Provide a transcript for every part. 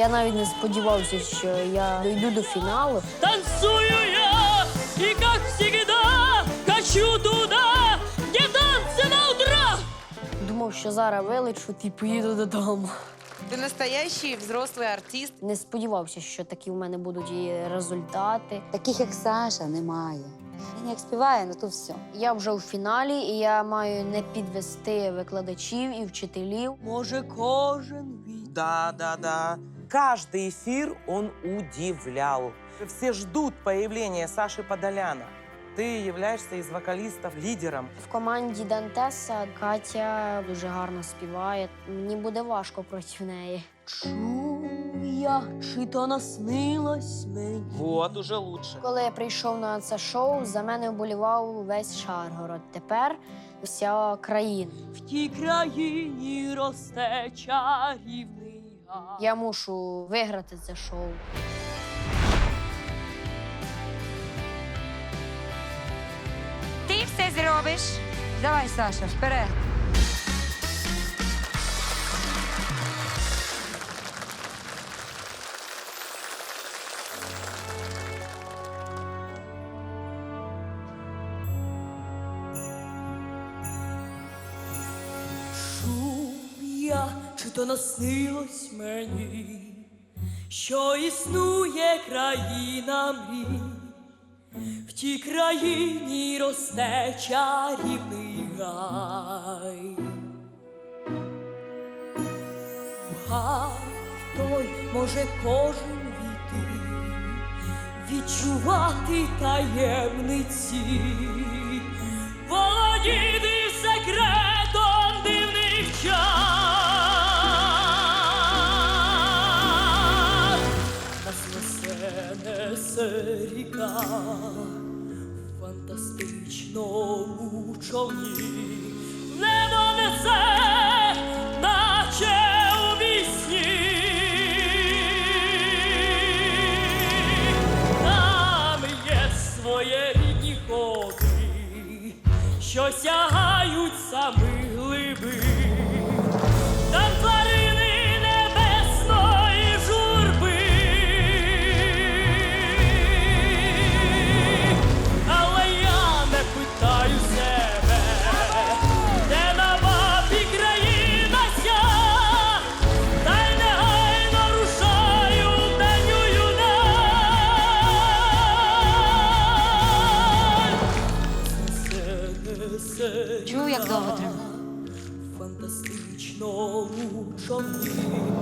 Я навіть не сподівався, що я дойду до фіналу. Танцую я, и как всегда, хочу туда, где танцы на утра. Думав, що зараз вилечу і поїду додому. Ты настоящий взрослый артист. Не сподівався, що такі в мене будуть і результати. Таких, як Саша, немає. Він як співає, ну то все. Я вже у фіналі, і я маю не підвести викладачів і вчителів. Може, кожен від Да, да, да. Каждый эфир он удивлял. Все ждут появления Саши Подоляна. Ты являешься из вокалистов лидером. В команді Дантеса Катя дуже гарно співає. Мені буде важко проти неї. Чув я, чи то наснилось мені. Вот, уже лучше. Коли я прийшов на це шоу, за мене вболівав весь Шаргород. Тепер вся країна. В тій країні росте чарівний гай. Я мушу виграти це шоу. Ти все зробиш. Давай, Саша, вперед. Чи то наснилось мені, що існує країна мрій, в тій країні росте чарівний гай. Гай той може кожен війти, відчувати таємниці, володіти ріка в фантастичному човні. Небо несе, наче у вісні. Там є своєрідні ходи, що сягають самих глибин. Фантастичному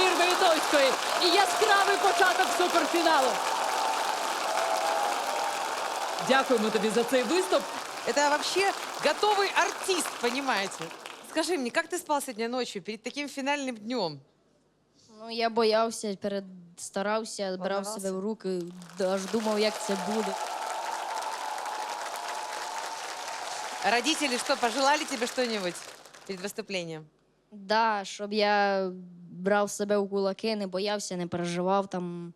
команди Ірвеїтовської і яскравий початок суперфіналу. Дякуємо тобі за цей виступ. Это вообще готовый артист, понимаете? Скажи мне, как ты спал сегодня ночью перед таким финальным днем? Ну, я боявся, перед старався, брав Волновався? себе в руки, аж думав, як це буде. Родители что, пожелали тебе что-нибудь перед выступлением? Да, щоб я брав себе в кулаки, не боявся, не переживав там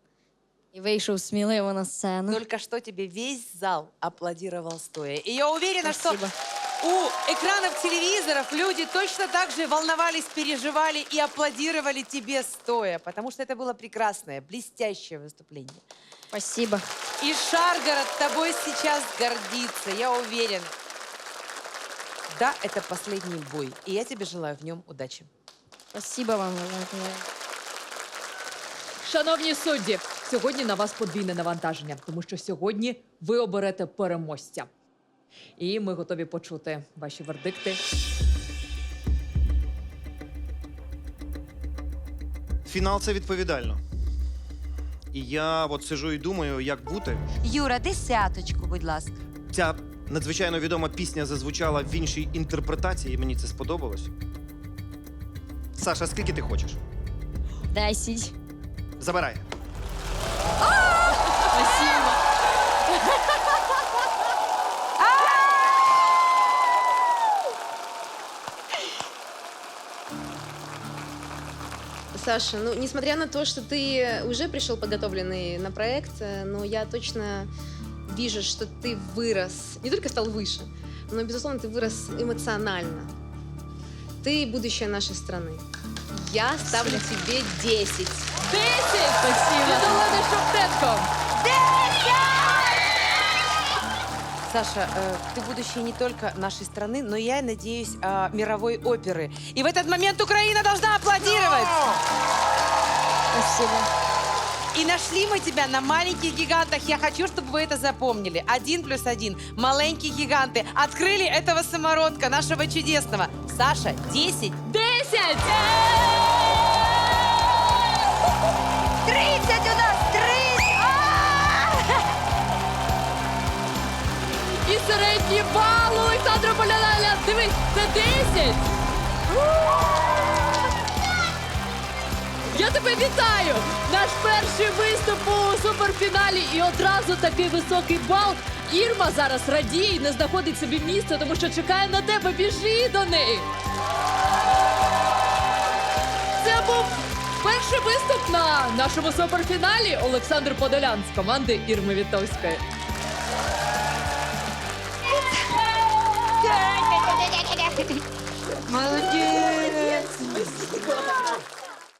і вийшов сміливо на сцену. Только что тебе весь зал аплодировал стоя. И я уверена, Спасибо. что у экранов телевизоров люди точно так же волновались, переживали и аплодировали тебе стоя, потому что это было прекрасное, блестящее выступление. Спасибо. И Шаргород тобой сейчас гордится, я уверен. Да, это последний бой, и я тебе желаю в нем удачи. Спасибо вам. Шановні судді, сьогодні на вас подвійне навантаження, тому що сьогодні ви оберете переможця. І ми готові почути ваші вердикти. Фінал це відповідально. І я от сижу і думаю, як бути. Юра, десяточку, будь ласка. Ця надзвичайно відома пісня зазвучала в іншій інтерпретації, і мені це сподобалось. Саша, скільки ти хочеш? Десять. Забирай. Спасибо. Саша, ну, несмотря на то, что ты уже пришел подготовленный на проект, э, но я точно вижу, что ты вырос, не только стал выше, но, безусловно, ты вырос эмоционально. Ты будущее нашей страны. Я ставлю тебе 10. Десять! Спасибо! Від Олени Шоптенко! Саша, э, ты будущее не только нашей страны, но я надеюсь, э, мировой оперы. И в этот момент Украина должна аплодировать. Спасибо. И нашли мы тебя на маленьких гигантах. Я хочу, чтобы вы это запомнили. Один плюс один. Маленькие гиганты открыли этого самородка, нашего чудесного. Саша, 10. Десять! 30 у нас! 30! І середній бал Олександра Поляналя. Дивись, це 10! Я тебе вітаю! Наш перший виступ у суперфіналі і одразу такий високий бал. Ірма зараз радіє і не знаходить собі місця, тому що чекає на тебе. Біжи до неї. Це був перший виступ на нашому суперфіналі. Олександр Подолян з команди Ірми Вітовської. Молодець!